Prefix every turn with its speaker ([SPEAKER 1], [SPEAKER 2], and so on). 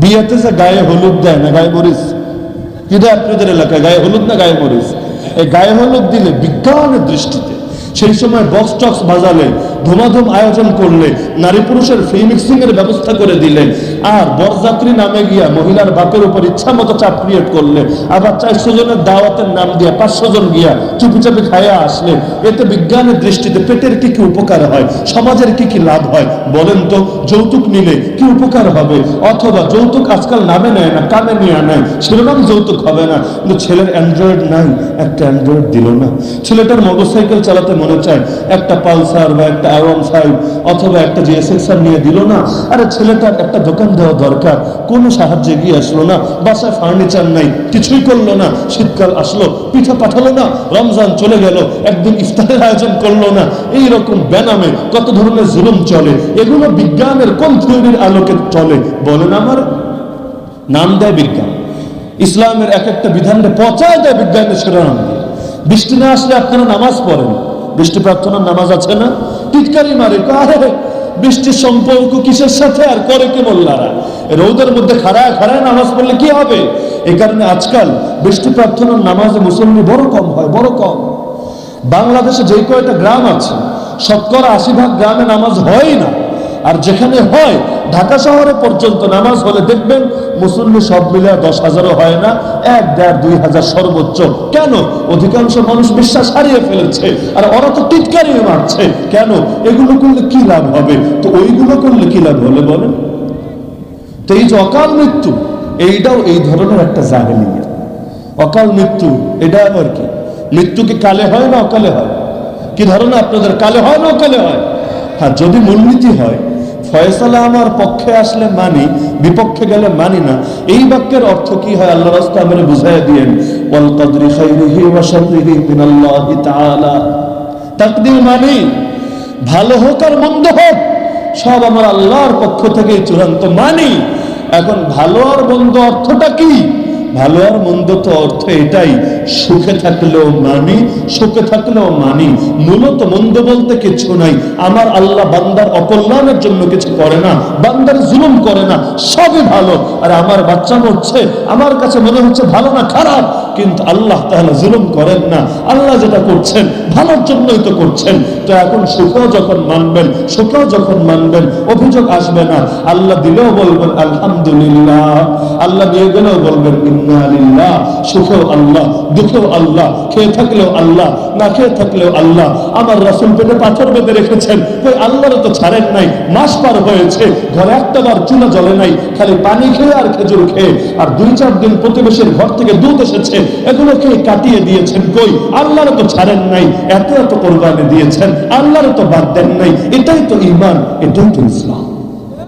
[SPEAKER 1] বিয়েতে গায়ে হলুদ দেয় না, গায়ে মরিচ? কি দেয় আপনাদের এলাকায়? গায়ে হলুদ না গায়ে মরিচ? এই গায়ে হলুদ দিলে বিজ্ঞানের দৃষ্টিতে সেই সময় বক্স টক্স বাজালে ধুমাধুম আয়োজন করলে নারী পুরুষের ফ্রি মিক্সিং এর ব্যবস্থা করে দিলেন। আর বরযাত্রী নামে গিয়া মহিলার বাপের উপর ইচ্ছা মতো চাপ ক্রিয়েট করলে, আবার চারশো জনের দাওয়াতের নাম দিয়া পাঁচশো জন গিয়া চুপি চাপি খাইয়া আসলে, এতে বিজ্ঞানের দৃষ্টিতে পেটের কি কি উপকার হয়, সমাজের কি কি লাভ হয়, বলেন তো, যৌতুক নিলে কি উপকার হবে? অথবা যৌতুক আজকাল নামে নেয় না কামে নিয়ে নেয়, শিরোনাম যৌতুক হবে না, কিন্তু ছেলের অ্যান্ড্রয়েড নাই, একটা অ্যান্ড্রয়েড দিল না। ছেলেটার মোটরসাইকেল চালাতে মনে চায়, একটা পালসার বা একটা অ্যাওয়ান ফাইভ, অথবা একটা জিএসএক্সার নিয়ে দিল না, আরে ছেলেটার একটা দোকান দেওয়া দরকার। কোনো সাহায্যে গিয়ে আসলো না। বাসায় ফার্নিচার নাই, কিছুই করল না। শীতকাল আসলো, পিঠা পাঠালো না। রমজান চলে গেল, একদিন ইফতারের আয়োজন করল না। এই রকম বেনামে কত ধরনের জুলুম চলে। এগুলো বিজ্ঞানের কোন থিওরির আলোকে চলে? বলেন আমার। নাম দেয় বিজ্ঞান। ইসলামের এক একটা বিধানকে পচায় দেয় বিজ্ঞানের শিরোনাম দিয়ে। বৃষ্টি না আসলে আপনারা নামাজ পড়েন। বৃষ্টি প্রার্থনার নামাজ আছে না? টিটকারি মারে আরে বৃষ্টির সম্পর্ক কিসের সাথে আর করে কে মোল্লারা? রৌদের মধ্যে খাড়ায় খাড়ায় নামাজ পড়লে কি হবে? এ কারণে আজকাল বৃষ্টি প্রার্থনার নামাজে মুসল্লি বড় কম হয়, বড় কম। বাংলাদেশে যে কয়টা গ্রাম আছে, শতকরা আশি ভাগ গ্রামে নামাজ হয় না। আর যেখানে হয় ঢাকা শহরে পর্যন্ত নামাজ হলে দেখবেন মুসল্লি সব মিলে দশ হাজারও হয় না, এক, দেড়, দুই হাজার সর্বোচ্চ। কেন? অধিকাংশ মানুষ বিশ্বাস হারিয়ে ফেলেছে, আর ওরা তো টিটকারি মারছে। কেন? এগুলো করলে কি লাভ হবে? তো ওইগুলো করলে কি লাভ হলে বলেন? তো এই যে অকাল মৃত্যু, এইটাও এই ধরনের একটা জাহেলিয়া। অকাল মৃত্যু, এটা আবার কি? মৃত্যু কি কালে হয় না অকালে হয়? কি ধরনের আপনাদের? কালে হয় না অকালে হয়? হ্যাঁ যদি মূলনীতি হয় ফয়সালা আমার পক্ষে আসলে মানি, বিপক্ষে গেলে মানি না। এই বাক্যের অর্থ কি হয়? আল্লাহ রাস্তা আমরা বুঝাই দিয়েন। ওয়াল কদরি খাইরিহি ওয়া শাররিহি মিনাল্লাহি তাআলা। তাকদীর মানি, ভালো হোক আর মন্দ হোক, সব আমার আল্লাহর পক্ষ থেকে চূড়ান্ত মানি। এখন ভালো আর মন্দ অর্থটা কি? ভালো আর মন্দ তো অর্থ এটাই। সুখে থাকলেও মানি, সুখে থাকলেও মানি। মূলত মন্দ বলতে কিছু নাই। আমার আল্লাহ বান্দার অকল্যাণের জন্য কিছু করে না, বান্দার জুলুম করে না, সবই ভালো। আর আমার বাচ্চা মরছে, আমার কাছে মনে হচ্ছে ভালো না খারাপ, কিন্তু আল্লাহ তাহলে জুলুম করেন না। আল্লাহ যেটা করছেন, ভালোর জন্যই তো করছেন। তো এখন সুখেও যখন মানবেন, সুখেও যখন মানবেন, অভিযোগ আসবে না। আল্লাহ দিলেও বলবেন, আলহামদুলিল্লাহ। আল্লাহ দিয়ে গেলেও বলবেন সুখেও আল্লাহ, দুঃখেও আল্লাহ, খেয়ে থাকলেও আল্লাহ, না খেয়ে থাকলেও আল্লাহ। আমার পেটে পাথর বেঁধে রেখেছেন ওই আল্লাহর তো ছাড়েন নাই, মাস পার হয়েছে, ঘরে একটা বার নাই, খালি পানি খেয়ে আর খেজুর খেয়ে। আর দুই চার দিন প্রতিবেশীর ঘর থেকে দুধ এসেছে, এগুলো খেয়ে কাটিয়ে দিয়েছেন কই? আল্লাহর তো ছাড়েন নাই, এত এত কোরবানি দিয়েছেন, আল্লাহর তো বাদ দেন নাই, এটাই তো ইমান এটাই তো ইসলাম।